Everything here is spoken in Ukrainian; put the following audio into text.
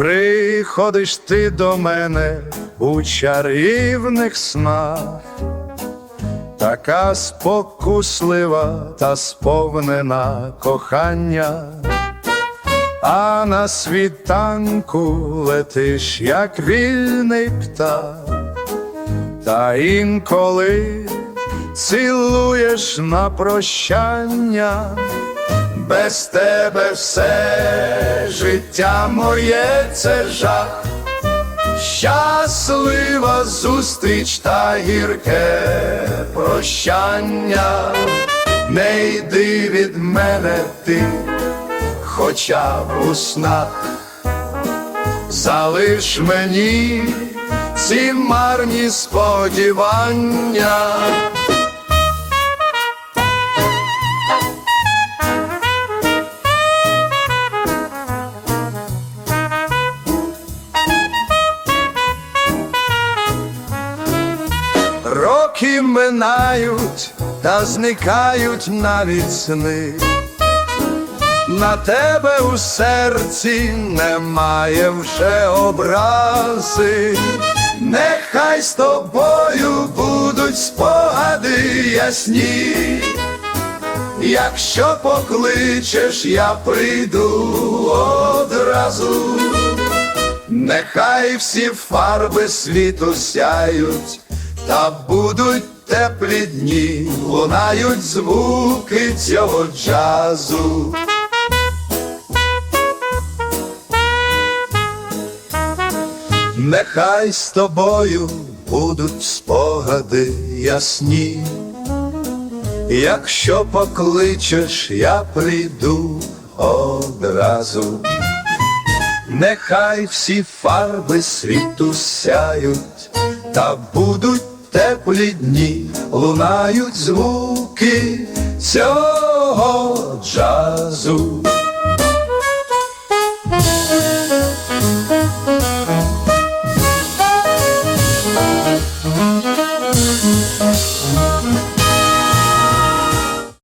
приходиш ти до мене у чарівних снах, така спокуслива та сповнена кохання, а на світанку летиш, як вільний птах, та інколи цілуєш на прощання. Без тебе все життя моє це жах, щаслива зустріч та гірке прощання, не йди від мене ти, хоча б у снах, залиш мені ці марні сподівання. Минають та зникають навіть сни. На тебе у серці немає вже образи, нехай з тобою будуть спогади ясні. Якщо покличеш, я прийду одразу. Нехай всі фарби світу сяють, та будуть теплі дні, лунають звуки цього джазу. Нехай з тобою будуть спогади ясні. Якщо покличеш, я прийду одразу. Нехай всі фарби світу сяють, та будуть теплі дні, лунають звуки цього джазу.